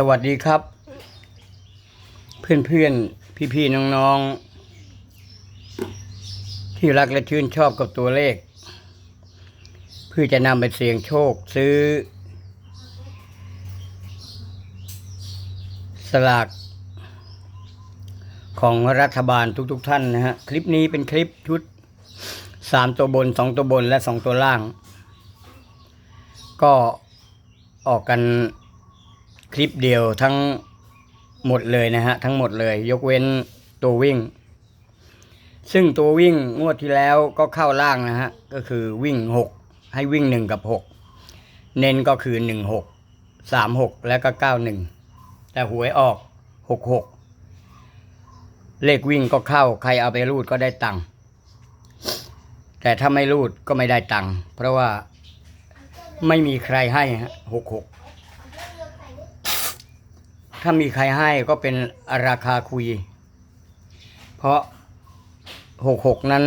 สวัสดีครับ เพื่อนเพื่อนพี่พี่ๆน้องๆที่รักและชื่นชอบกับตัวเลข เพื่อจะนำไปเสี่ยงโชคซื้อ สลากของรัฐบาลทุกๆทท่านนะฮะ คลิปนี้เป็นคลิปชุดสามตัวบนสองตัวบนและสองตัวล่าง ก็ออกกัน คลิปเดียวทั้งหมดเลยนะฮะ ทั้งหมดเลย ยกเว้นตัววิ่ง ซึ่งตัววิ่งงวดที่แล้วก็เข้าล่างนะฮะ ก็คือวิ่งหกให้วิ่งหนึ่งกับหกเน้นก็คือหนึ่งหกสามหกแล้วก็เก้าหนึ่งแต่หวยออกหกหกเลขวิ่งก็เข้าใครเอาไปรูดก็ได้ตังค์แต่ถ้าไม่รูดก็ไม่ได้ตังค์เพราะว่าไม่มีใครให้ฮะหกหก ถ้ามีใครให้ก็เป็นราคาคุย เพราะหกหกนั้น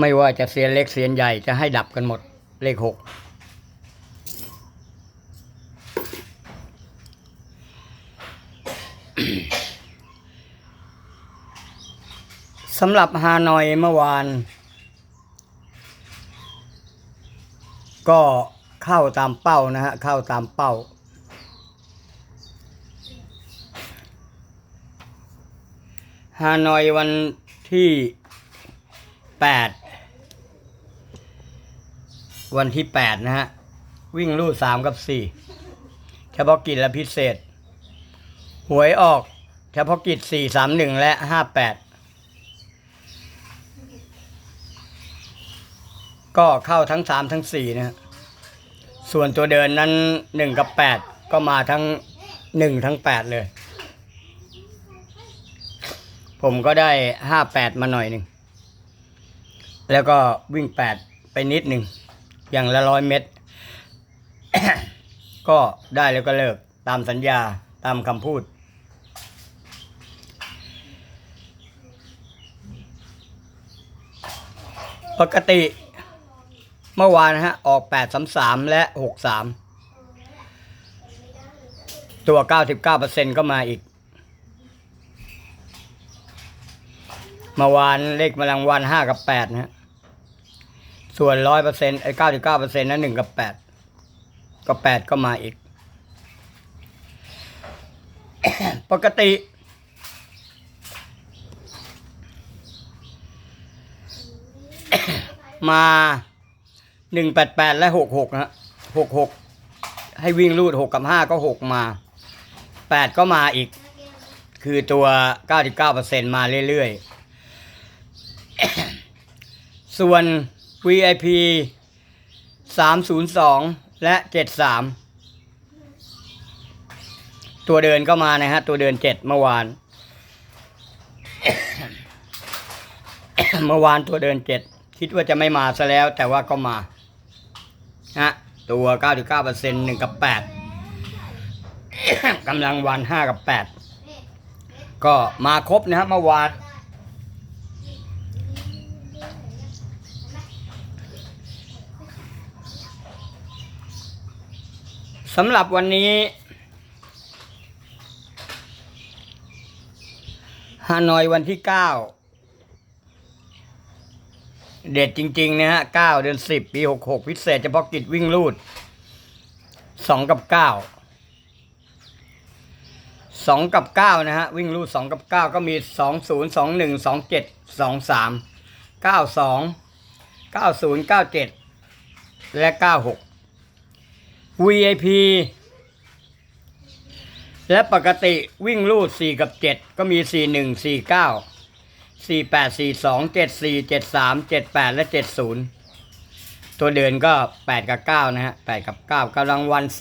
ไม่ว่าจะเสียนเล็กเสียนใหญ่จะให้ดับกันหมดเลขหกสำหรับฮานอยเมื่อวาน ก็เข้าตามเป้านะฮะ เข้าตามเป้า ฮานอยวันที่แปดวันที่แปดนะฮะ วิ่งลู่สามกับสี่เฉพาะกิจและพิเศษ หวยออก เฉพาะกิจสี่สามหนึ่งและห้าแปดก็เข้าทั้งสามทั้งสี่นะฮะ ส่วนตัวเดินนั้นหนึ่งกับแปดก็มาทั้งหนึ่งทั้งแปดเลย ผมก็ได้ห้าแปดมาหน่อยหนึ่ง แล้วก็วิ่งแปดไปนิดหนึ่ง อย่างละร้อยเมตร ก็ได้แล้วก็เลิกตามสัญญาตามคำพูด ปกติเมื่อวานฮะ ออกแปดสามสามและหกสามตัวเก้าสิบเก้าเปอร์เซ็นก็มาอีก เมื่อวานเลขแมลงวันห้ากับแปดนะฮะส่วนร้อยเปอร์เซ็นต์ไอ้เก้าสิบเก้าเปอร์เซ็นต์นั้นหนึ่งกับแปดก็แปดก็มาอีก ปกติ มาหนึ่งแปดแปดและหกหกนะฮะหกหกให้วิ่งรูดหกกับห้าก็หกมาแปดก็มาอีก คือตัวเก้าสิบเก้าเปอร์เซ็นมาเรื่อยๆ ส่วน VIP 302 และ 73 ตัวเดินก็มานะฮะ ตัวเดิน 7 เมื่อวาน เมื่อวานตัวเดิน 7 คิดว่าจะไม่มาซะแล้ว แต่ว่าก็มาฮะตัว 99% 1 กับ 8กำลังวัน 5 กับ 8 ก็มาครบนะฮะเมื่อวาน สำหรับวันนี้ฮานอยวันที่เก้าเด็ดจริง ๆ นะฮะเก้าเดือนสิบปีหกหกพิเศษเฉพาะกิจวิ่งลูดสองกับเก้าสองกับเก้านะฮะ วิ่งลูดสองกับเก้าก็มีสองศูนย์สองหนึ่งสองเจ็ดสองสามเก้าสองเก้าศูนย์เก้าเจ็ดและเก้าหก VIP และปกติวิ่งลูด 4 กับ 7 ก็มี 41 49 48 42 74 73 78 และ 70 ตัวเดินก็ 8 กับ 9 นะฮะ 8 กับ 9กำลังวัน 0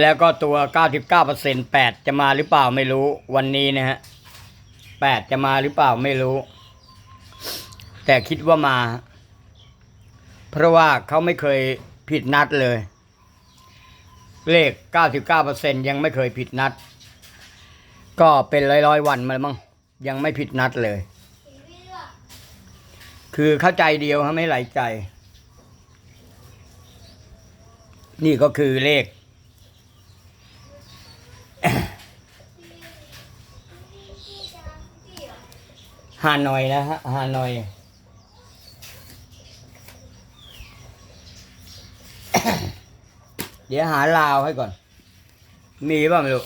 แล้วก็ตัว 99% 8 จะมาหรือเปล่าไม่รู้วันนี้นะฮะ 8 จะมาหรือเปล่าไม่รู้ แต่คิดว่ามา เพราะว่าเขาไม่เคยผิดนัดเลย เลข 99%ยังไม่เคยผิดนัด ก็เป็นร้อยๆวันมาแล้วมั้งยังไม่ผิดนัดเลย คือเข้าใจเดียวฮะไม่หลายใจ นี่ก็คือเลขฮานอยนะฮะฮานอย เดี๋ยวหาลาวให้ก่อน มีป่ะไม่รู้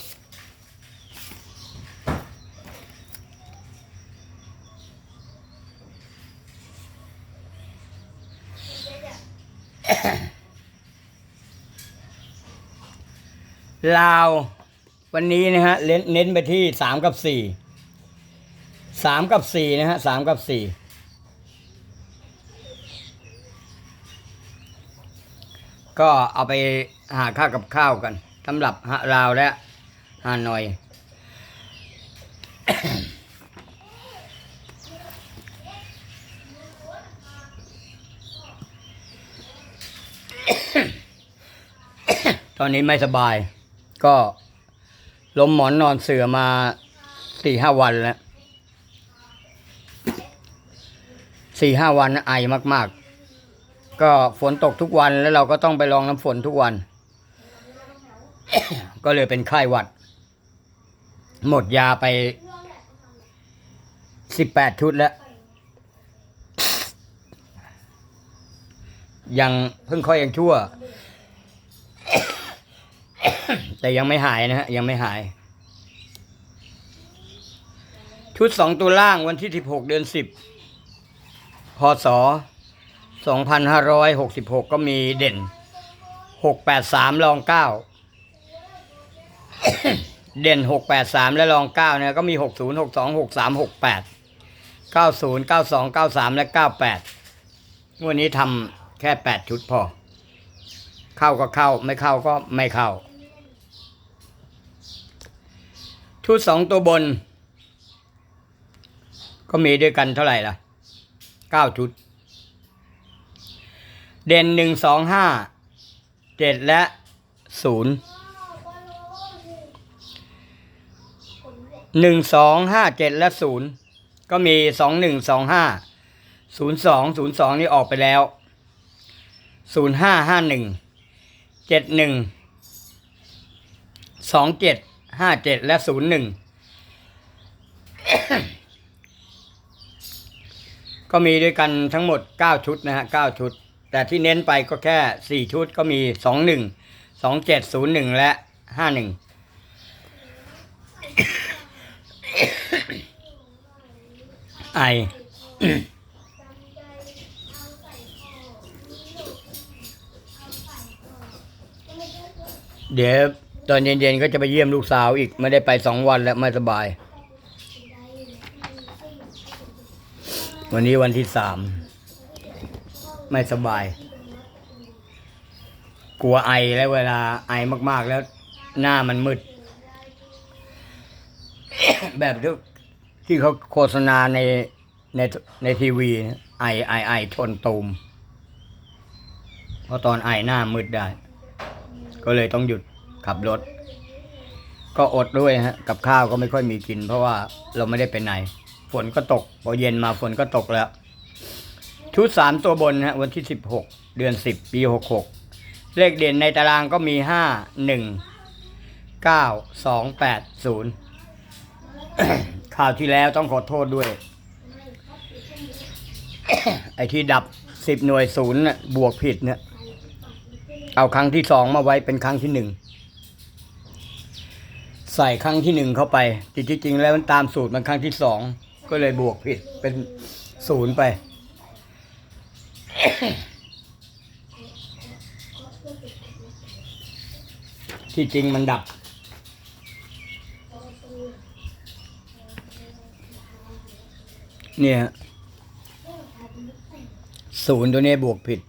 ลาว วันนี้นะฮะเน้นไปที่สามกับสี่สามกับสี่นะฮะสามกับสี่ ก็เอาไปหาข้าวกับข้าวกันสำหรับฮะลาวและฮานอย ตอนนี้ไม่สบาย ก็ล้มหมอนนอนเสือมาสี่ห้าวันแล้วสี่ห้าวันไอมาก ๆ ก็ฝนตกทุกวันแล้วเราก็ต้องไปลองน้ำฝนทุกวัน ก็เลยเป็นไข้หวัด หมดยาไปสิบแปดชุดแล้ว ยังเพิ่งค่อยยังชั่ว แต่ยังไม่หายนะฮะ ยังไม่หาย ชุดสองตัวล่างวันที่สิบหกเดือนสิบพศ สองพันห้าร้อยหกสิบหกก็มีเด่นหกแปดสามรองเก้าเด่นหกแปดสามและรองเก้าเนี่ยก็มีหกศูนย์หกสองหกสามหกแปดเก้าศูนย์เก้าสองเก้าสามและเก้าแปดวันนี้ทำแค่แปดชุดพอ เข้าก็เข้าไม่เข้าก็ไม่เข้า ชุดสองตัวบน ก็มีด้วยกันเท่าไหร่ล่ะเก้าชุด เด่นหนึ่งสองห้าเจ็ดและศูนย์หนึ่งสองห้าเจ็ดและศูนย์ก็มีสองหนึ่งสองห้าศูนย์สองศูนย์สองนี่ออกไปแล้วศูนย์ห้าห้าหนึ่งเจ็ดหนึ่งสองเจ็ดห้าเจ็ดและศูนย์หนึ่งก็มีด้วยกันทั้งหมดเก้าชุดนะฮะเก้าชุด แต่ที่เน้นไปก็แค่สี่ชุดก็มีสองหนึ่งสองเจ็ดศูนย์หนึ่งและห้าหนึ่งไอ เดี๋ยวตอนเย็นๆก็จะไปเยี่ยมลูกสาวอีก ไม่ได้ไปสองวันแล้วไม่สบาย วันนี้วันที่สาม ไม่สบาย กลัวไอแล้วเวลาไอมาก ๆ แล้วหน้ามันมืด แบบที่ที่เขาโฆษณาในในในทีวีไอไอไอทนตูมเพราะตอนไอหน้ามืดได้ ก็เลยต้องหยุดขับรถ ก็อดด้วยฮะ กับข้าวก็ไม่ค่อยมีกิน เพราะว่าเราไม่ได้ไปไหน ฝนก็ตก พอเย็นมาฝนก็ตกแล้ว ชุดสามตัวบนฮะวันที่สิบหกเดือนสิบปีหกหกเลขเด่นในตารางก็มีห้าหนึ่งเก้าสองแปดศูนย์ข่าวที่แล้วต้องขอโทษด้วย ไอที่ดับสิบหน่วยศูนย์น่ะบวกผิดเนี่ยเอาครั้งที่สองมาไว้เป็นครั้งที่หนึ่งใส่ครั้งที่หนึ่งเข้าไปจริงๆแล้วมันตามสูตรมันครั้งที่สองก็เลยบวกผิดเป็นศูนย์ไป ที่จริงมันดับ เนี่ยศูนย์ตัวนี้บวกผิด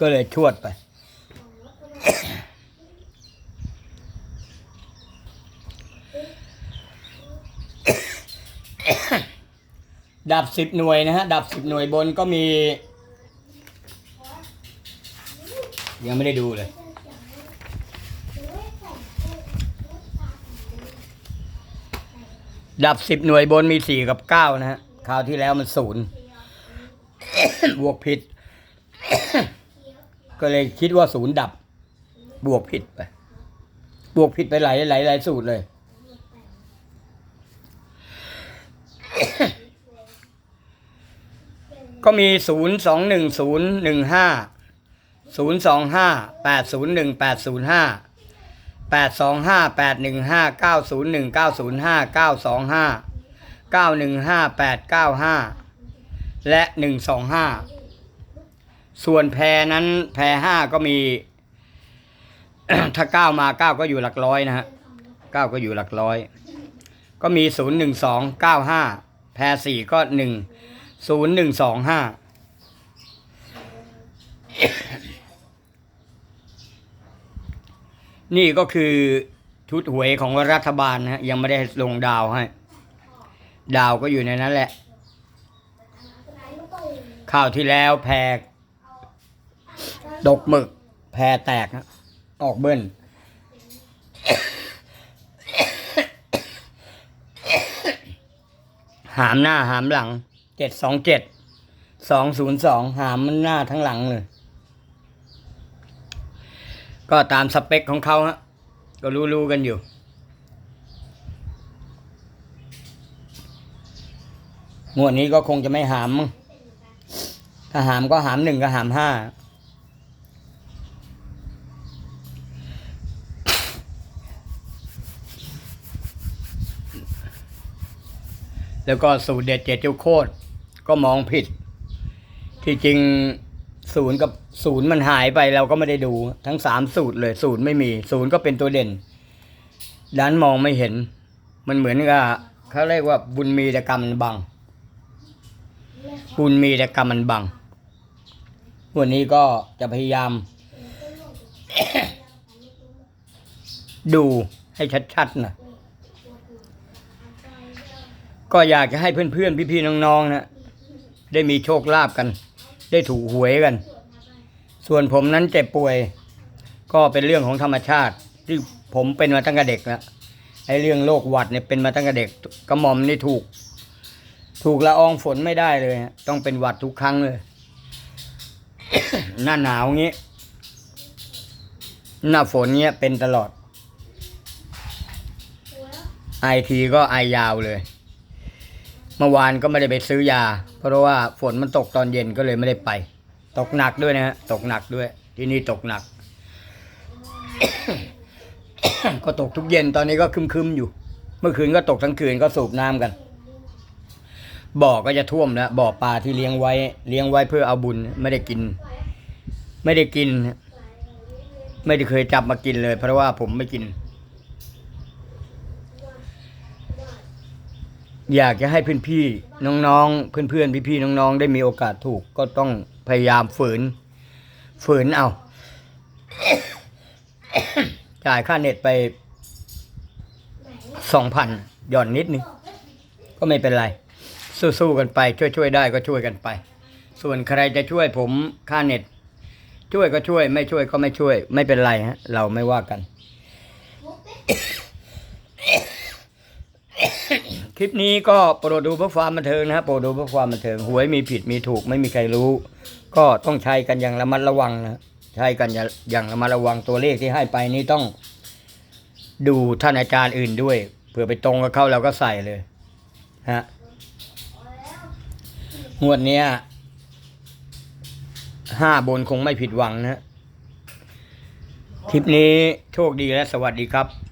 ก็เลยชวดไป ดับสิบหน่วยนะฮะ ดับสิบหน่วยบนก็มี ยังไม่ได้ดูเลย ดับสิบหน่วยบนมีสี่กับเก้านะฮะ คราวที่แล้วมันศูนย์บวกผิด ก็เลยคิดว่าศูนย์ดับ บวกผิดไป บวกผิดไปหลายหลายหลายสูตรเลย ก็มีศูนย์สองหนึ่งศูนย์หนึ่งห้าศูนย์สองห้าแปดศูนย์หนึ่งแปดศูนย์ห้าแปดสองห้าแปดหนึ่งห้าเก้าศูนย์หนึ่งเก้าศูนย์ห้าเก้าสองห้าเก้าหนึ่งห้าแปดเก้าห้าและหนึ่งสองห้าส่วนแพรนั้นแพรห้าก็มี ถ้าเก้ามาเก้าก็อยู่หลักร้อยนะฮะเก้าก็อยู่หลักร้อย ก็มีศูนย์หนึ่งสองเก้าห้าแพรสี่ก็หนึ่ง ศูนย์หนึ่งสองห้านี่ก็คือชุดหวยของรัฐบาลนะฮะยังไม่ได้ลงดาวให้ ดาวก็อยู่ในนั้นแหละข่าวที่แล้วแพรดกหมึก แพรแตกนะออกเบิ้ลหามหน้าหามหลัง เจ็ดสองเจ็ดสองศูนย์สองหามมันหน้าทั้งหลังเลย ก็ตามสเปคของเขาฮะก็รู้ๆกันอยู่งวดนี้ก็คงจะไม่หาม ถ้าหามก็หามหนึ่งก็หามห้าแล้วก็สูตรเด็ดเจ็ดเจ้าโคตร ก็มองผิด ที่จริงศูนย์กับศูนย์มันหายไปเราก็ไม่ได้ดูทั้งสามสูตรเลยศูนย์ไม่มี ศูนย์ก็เป็นตัวเด่นด้านมองไม่เห็น มันเหมือนกับเขาเรียกว่าบุญมีแต่กรรมมันบัง บุญมีแต่กรรมมันบัง วันนี้ก็จะพยายาม ดูให้ชัดๆนะก็อยากจะให้เพื่อนๆ พี่ๆ น้องๆนะ ได้มีโชคลาภกัน ได้ถูกหวยกัน ส่วนผมนั้นเจ็บป่วย ก็เป็นเรื่องของธรรมชาติ ที่ผมเป็นมาตั้งแต่เด็กแล้วไอ้เรื่องโรคหวัดเนี่ยเป็นมาตั้งแต่เด็กกระหม่อมนี่ถูก ถูกละอองฝนไม่ได้เลยต้องเป็นหวัดทุกครั้งเลย หน้าหนาวงี้ หน้าฝนเงี้ยเป็นตลอด ไอทีก็ไอยาวเลย เมื่อวานก็ไม่ได้ไปซื้อยา เพราะว่าฝนมันตกตอนเย็นก็เลยไม่ได้ไป ตกหนักด้วยนะฮะตกหนักด้วย ที่นี่ตกหนัก ก็ตกทุกเย็นตอนนี้ก็คึมๆอยู่ เมื่อคืนก็ตกทั้งคืนก็สูบน้ำกัน บ่อก็จะท่วมแล้วบ่อปลาที่เลี้ยงไว้ เลี้ยงไว้เพื่อเอาบุญไม่ได้กิน ไม่ได้กิน ไม่ได้เคยจับมากินเลย เพราะว่าผมไม่กิน อยากจะให้เพื่อนพี่น้องๆ เพื่อนเพื่อนพี่พี่น้องๆ ได้มีโอกาสถูกก็ต้องพยายามฝืน ฝืนเอา จ่ายค่าเน็ตไปสองพันหย่อนนิดนึง ก็ไม่เป็นไร สู้ๆกันไป ช่วยๆได้ก็ช่วยกันไป ส่วนใครจะช่วยผมค่าเน็ต ช่วยก็ช่วย ไม่ช่วยก็ไม่ช่วย ไม่เป็นไรฮะ เราไม่ว่ากัน คลิปนี้ก็โปรดดูเพื่อความบันเทิงนะครับโปรดดูเพื่อความบันเทิงหวยมีผิดมีถูกไม่มีใครรู้ ก็ต้องใช้กันอย่างระมัดระวังนะใช้กันอย่างระมัดระวังตัวเลขที่ให้ไปนี้ต้อง ดูท่านอาจารย์อื่นด้วยเผื่อไปตรงกับเขาเราก็ใส่เลยฮะงวดเนี้ยห้าบนคงไม่ผิดหวังนะ คลิปนี้โชคดีและสวัสดีครับ